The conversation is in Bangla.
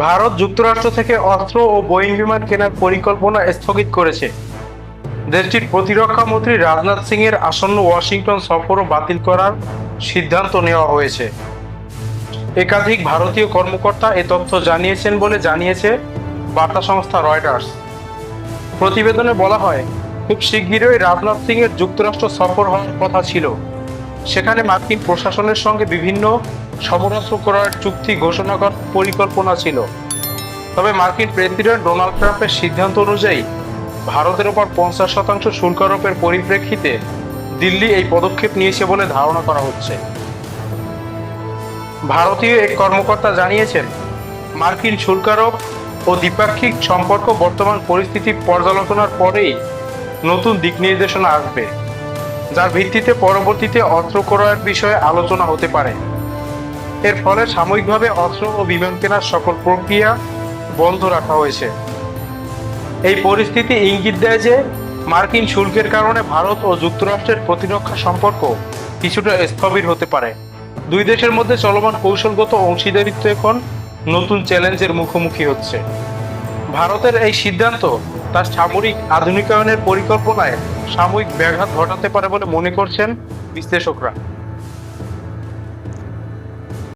ভারত যুক্তরাষ্ট্র থেকে অস্ত্র ও বোয়িং বিমান কেনার পরিকল্পনা স্থগিত করেছে। দেশটির প্রতিরক্ষা মন্ত্রী রাজনাথ সিং এর আসন্ন ওয়াশিংটন সফরও বাতিল করার সিদ্ধান্ত নেওয়া হয়েছে। একাধিক ভারতীয় কর্মকর্তা এ তথ্য জানিয়েছেন বলে জানিয়েছে বার্তা সংস্থা রয়টার্স। প্রতিবেদনে বলা হয়, খুব শিগগিরই রাজনাথ সিং এর যুক্তরাষ্ট্র সফর হওয়ার কথা ছিল। সেখানে মার্কিন প্রশাসনের সঙ্গে বিভিন্ন সমরাস্ত্র করার চুক্তি ঘোষণা করার পরিকল্পনা ছিল। তবে মার্কিন প্রেসিডেন্ট ডোনাল্ড ট্রাম্পের সিদ্ধান্ত অনুযায়ী ভারতের ওপর পঞ্চাশ শতাংশ শুল্ক আরোপের পরিপ্রেক্ষিতে দিল্লি এই পদক্ষেপ নিয়েছে বলে ধারণা করা হচ্ছে। ভারতীয় এক কর্মকর্তা জানিয়েছেন, মার্কিন শুল্কারোপ ও দ্বিপাক্ষিক সম্পর্ক বর্তমান পরিস্থিতি পর্যালোচনার পরেই নতুন দিক নির্দেশনা আসবে, যার ভিত্তিতে পরবর্তীতে অস্ত্র ক্রয়ের বিষয়ে আলোচনা হতে পারে। এর ফলে সাময়িকভাবে অস্ত্র ও বিমান কেনার সকল প্রক্রিয়া বন্ধ রাখা হয়েছে। এই পরিস্থিতি ইঙ্গিত দেয় যে, মার্কিন শুল্কের কারণে ভারত ও যুক্তরাষ্ট্রের প্রতিরক্ষা সম্পর্ক কিছুটা স্থবির হতে পারে। দুই দেশের মধ্যে চলমান কৌশলগত অংশীদারিত্ব এখন নতুন চ্যালেঞ্জের মুখোমুখি হচ্ছে। ভারতের এই সিদ্ধান্ত তার সামরিক আধুনিকায়নের পরিকল্পনায় সাময়িক ব্যাঘাত ঘটাতে পারে বলে মনে করছেন বিশ্লেষকরা।